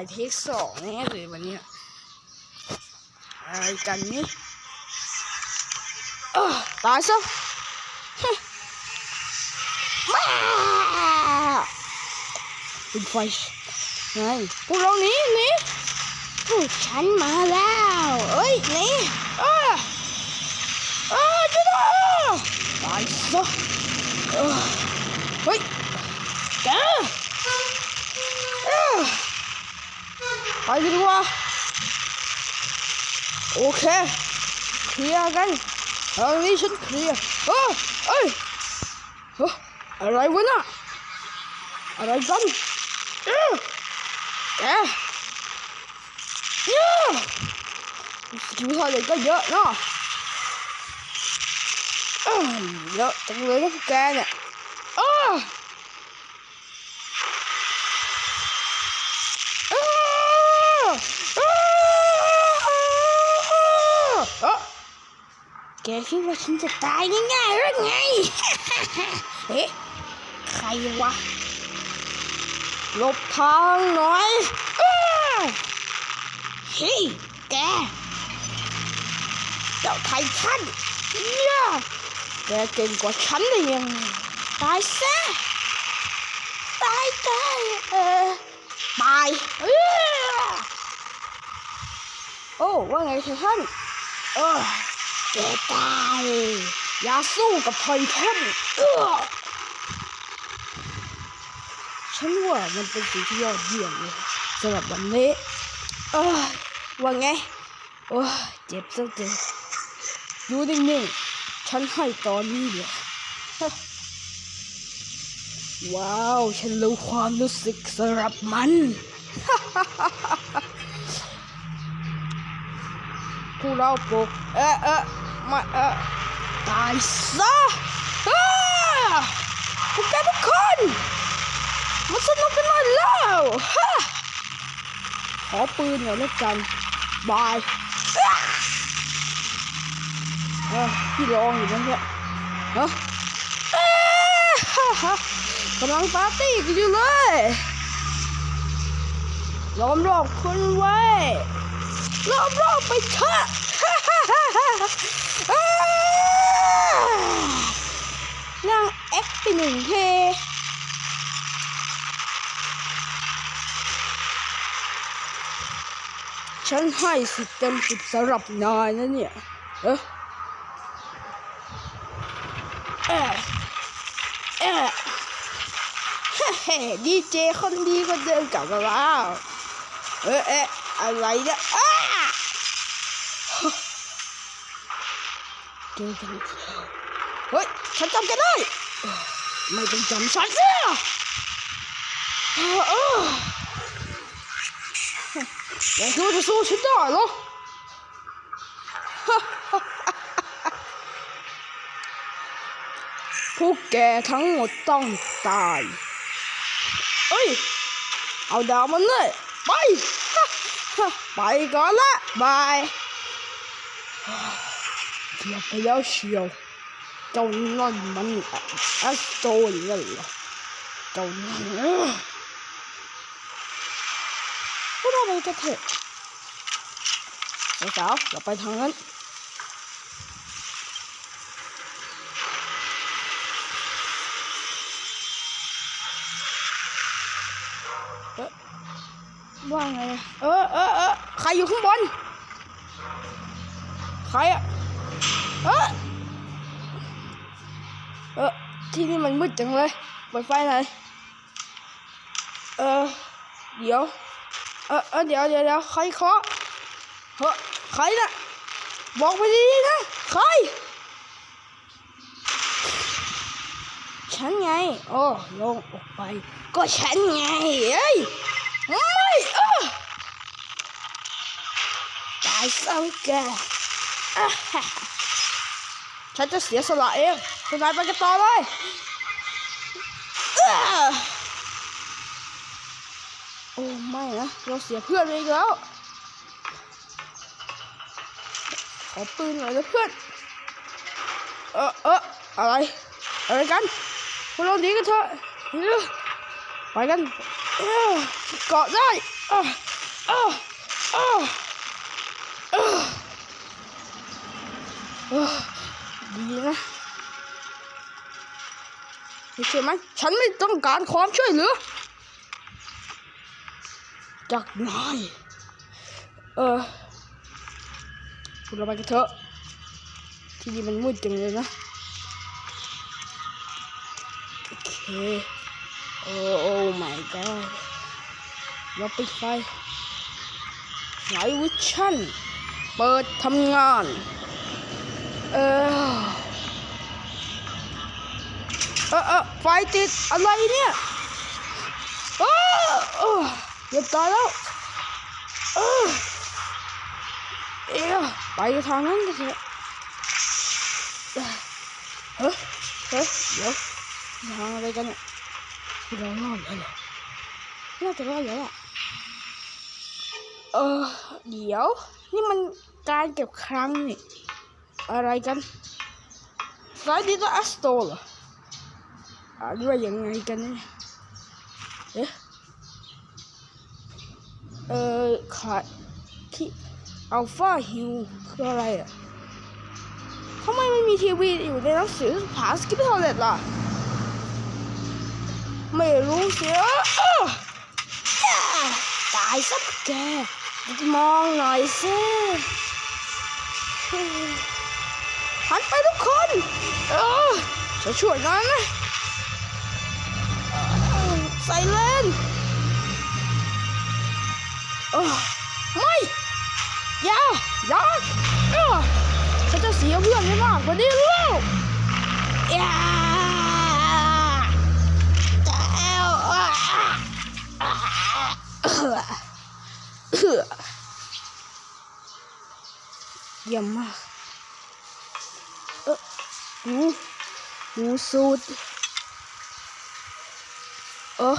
ายเทคสองแน่เลยวันนี้อะไรกันนี่เอ้อตายซะมาเป็นไฟไงพวกเราหนีหนีพวกฉันมาแล้วเอ้ยหนีเออเออจะได้เออตายซะเออเฮ้ย ไปดีกว่าโอเคเคลียร์กันทางนี้ฉันเคลียร์เออเอ้ยเฮ้ยอะไรวะน่ะอะไรกันเออแกเยอะสกิลเท่าไหร่ก็เยอะเนาะเอ้ยเยอะจังเลยนะพวกแกเนี่ยเออเออเออเออ แกคิดว่าฉันจะตายง่ายๆหรือไง เอ๊ะ ใครวะหลบทางหน่อยเอ้อเฮ้ยแก เจ้าไททันเนี่ยแกเก่งกว่าฉันเลยยังไงตายซะ ตายตายเออตายเออโอ้ ว่าไงไททันเออ แกตายอย่าสู้กับไททันเออฉันว่ามันเป็นสิ่งที่ยอดเยี่ยมเลยสำหรับวันนี้เออว่าไงโอ้เจ็บซะจริงอยู่นิ่งๆฉันให้ตอนนี้เลยว้าว ฉันรู้ความรู้สึกสำหรับมันพว กเราปลุกเอ๊ะเอ๊ะมาเอ๊ะตายซะอ้าพวกแกทุกคนมันสนุกกันหน่อยแล้วฮะขอปืนหน่อยแล้วกันบายอะเออพี่ร้องอยู่นะเนี่ยเนาะฮ่าฮ่ากำลังปาร์ตี้กันอยู่เลยล้อมรอบคุณไว้ ล้อมรอบไปเถอะฮ่าฮ่าฮ่าอ้านั่งเอ็กไปหนึ่งเทฉันให้สิบเต็มสิบสำหรับนายนะเนี่ยเอะเอะเอะเฮ้ดีเจคนดีคนเดิมกลับมาแล้ว เอ๊ะเอ๊ะอะไรเนี่ยอ้าเจอกันเฮ้ย ฉันจำแกได้ ไม่ต้องจำฉันเนี่ยแกคิดว่าจะสู้ฉันได้เหรอพวกแกทั้งหมดต้องตาย เอ้ย เอาดาวมันเลย ไปไปก่อนละบายเดี๋ยวไปแล้วเชียวเจ้านั่นมันแอสโตนนั่นเหรอเจ้านั่นเอ้อพวกเราไปกันเถอะสาวๆอย่าไปทางนั้น ว่าไงอะเออเออเออใครอยู่ข้างบน ใครอะเออเออที่นี่มันมืดจังเลยเปิดไฟหน่อยเออเดี๋ยว เออเออเดี๋ยวเดี๋ยวเดี๋ยวใครเคาะเฮ้ยใครน่ะบอกไปดีๆนะใคร ฉันไง โอ้ลงออกไป ก็ฉันไง เอ้ย ไม่เออตายซะแกอะฮะฉันจะเสียสละเองคุณนายไปกันต่อเลยอ้อโอ้ไม่นะเราเสียเพื่อนไปอีกแล้ว ขอปืนหน่อยนะเพื่อน เออเอออะไร อะไรกันพวกเราหนีกันเถอะไปกัน กาะได้อ้าอ้าอ้าดีนะใช่ไหมฉันไม่ต้องการความช่วยเหลือจากนายเออคุณระบายกันเถอะ ที่นี่มันมืดจังเลยนะ โอเค โอ้โอ้ my god เราปิดไฟไลท์วิชั่นเปิดทำงานเออเออเออไฟติดอะไรเนี่ยเออเออเรียบร้อยแล้วเออเอ๊ะไปทางนั้นกันเถอะเฮ้ยเฮ้ยเดี๋ยวทางอะไรกันเนี่ย เรารอดแล้วเหรอน่าจะรอดแล้วอะเออ เดี๋ยว นี่มันการเก็บครั้งนี่ อะไรกันไฟดิตอัสโตเหรออ่านว่ายังไงกันเนี่ยเอ๊ะเออขาที่อัลฟาฮิวคืออะไรอะทำไมไม่มีทีวีอยู่ในหนังสือผาสกิปเทอร์เลตล่ะ ไม่รู้เสียตายสักแกมองหน่อยสิหันไปทุกคน เออจะช่วยหน่อยนะใส่เลนไม่อย่าอย่าฉันจะเสียเพื่อนไม่มากกว่านี้แล้วอย่าแล้ว เยี่ยมมากเออหูหูสูดเออ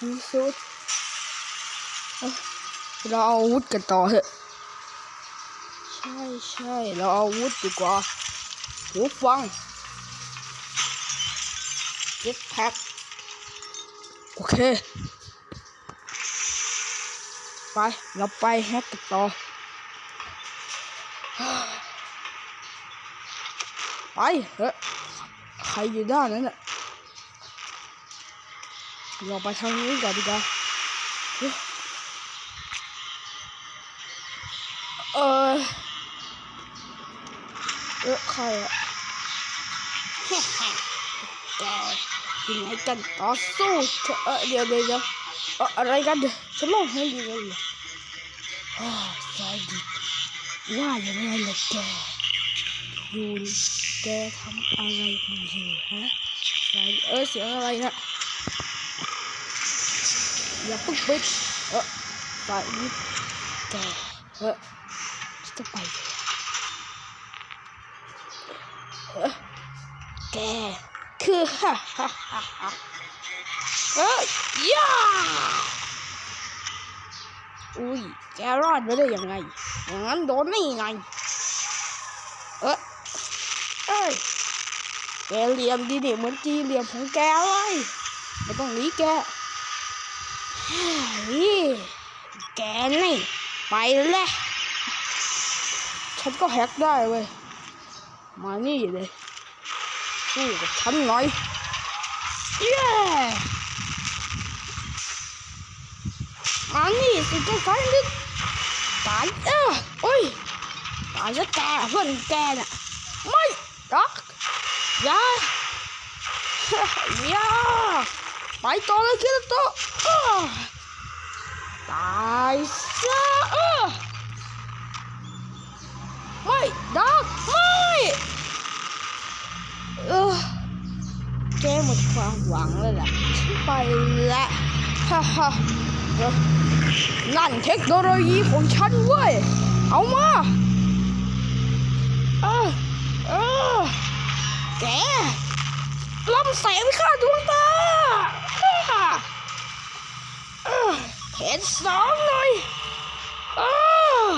มีสุดเออเราเอาอาวุธกันต่อเถอะ ใช่ใช่เราเอาอาวุธดีกว่าหูฟังเจ็ตแพ็ค เค ไป เราไปแฮกกันต่อ ไปเฮ้ยใครอยู่ด้านนั้นน่ะเราไปทางนี้ก่อนดีกว่าเฮ้ยเออเออใครอะแก ยังไงกันต่อสู้เถอะเออเดี๋ยวเดี๋ยวเดี๋ยวเอ่ออะไรกันเดี๋ยวฉันลองให้ดูเลยเหรออ้าวใจดีว่ายังไงล่ะแกยูนแกทำอะไรกันอยู่ฮะใจเออเสียงอะไรนะอย่าเพิ่งปิดเออไปนี่แกเออจะไปเออแก คือฮ่าฮ่าฮ่าเอ้ยย่าอุ้ยแกรอดมาได้ยังไงอย่างนั้นโดนนี่ไง เออเอ้ยแกเหลี่ยมดีดิเหมือนจีเหลี่ยมของแกเลยไม่ต้องหนีแกเฮ้ยแกนี่ไปแล้วฉันก็แฮกได้เว้ยมานี่เลย สู้กับฉันหน่อยเย้มานี่สิเจ้าไฟนิดตายเออโอ้ยตายจะแกเพื่อนแก เออเกไม่เออแกหมดความหวังแล้วล่ะไปละฮ่าฮ่านั่นเทคโนโลยีของฉันเว้ย เอามาเออเออแกลำแสงข้าดวงตาเออเห็นสองหน่อยเออ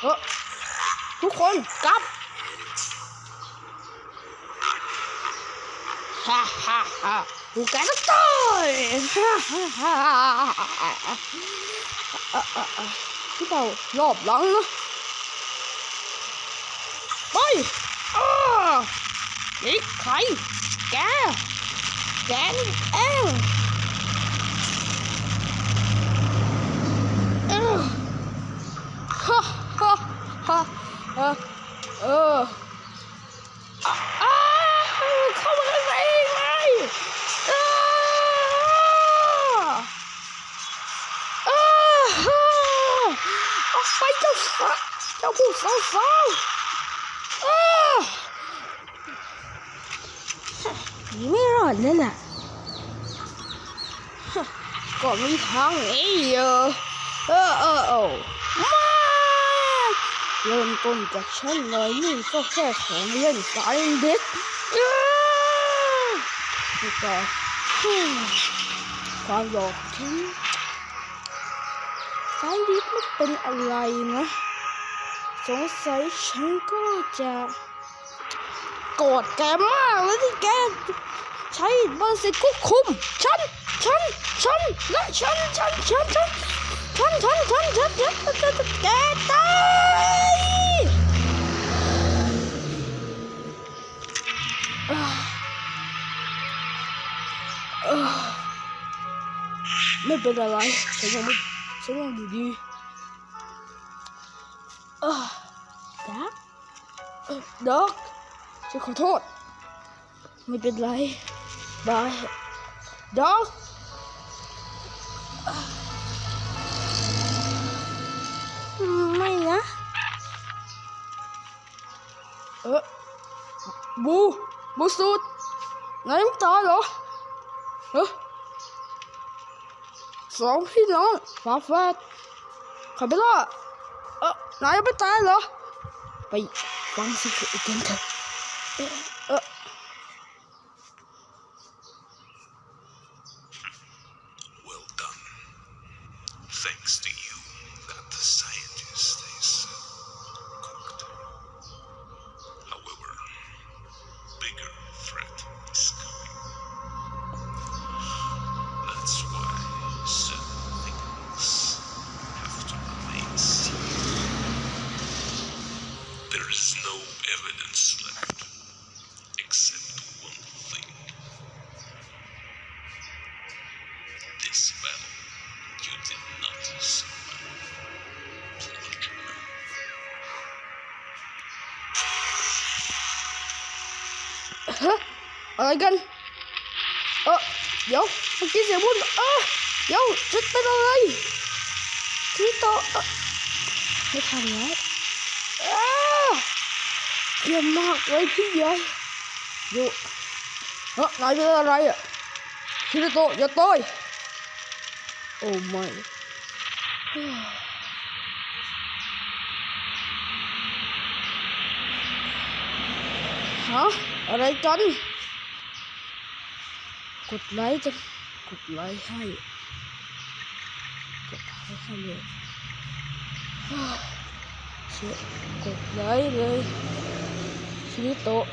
เออทุกคนกลับ ฮ่าฮ่าฮ่าดูแกก็ตายฮ่าฮ่าฮ่าอะอะอะพี่เต่ารอบหลังนะไปอ้านี่ใครแกแกนี่เองเออฮ่าฮ่าฮ่าเออเอออ้าอ้าวเข้ามาข้างในไงอ้าอ้าออกไปเจ้าสาเจ้าผู้สาวสาวอ้าหนี ไม่รอดเลยน่ะก็มีทางนี้เออเออเออเออมาเริ่มต้นจากฉันเลยนี่ก็แค่ของเล่นสายเด็กอ้านี่ก็ความหลอกฉันสายเดิบไม่เป็นอะไรนะสงสัยฉันก็จะ โกรธแกมากเลยที่แกใช้บริสิทควบคุมฉันฉันฉันและฉันฉันฉันฉันฉันฉันฉันฉันฉันฉันฉันแกตายอ่าอ่าไม่เป็นอะไรฉันยังไม่ฉันยังอยู่ดีเออดักเออด็อก ฉันขอโทษ ไม่เป็นไรบายดอกไม่นะเออบูบูสูดนายไม่ตายเหรอเออสองพี่น้องฝาแฝดคาเบล่าเออนายยังไม่ตายเหรอไปฟังสิคืออีกกันเถอะ 呃 ฮะอะไรกันเออเดี๋ยวเมื่อกี้เสียงพูดเออเดี๋ยวฉันเป็นอะไรที่โตะเอ่อไม่ทันแล้วเอ้าเยี่ยมมากเลยพี่ใหญ่อยู่เฮ้ยนายเป็นอะไรอะคิริโตะอย่าต่อยโอ้ไม่ฮะ อะไรกัน กดไลค์จะกดไลค์ให้กดไลค์ให้เลยฮ่าเชื่อกดไลค์เลยชิริโตะ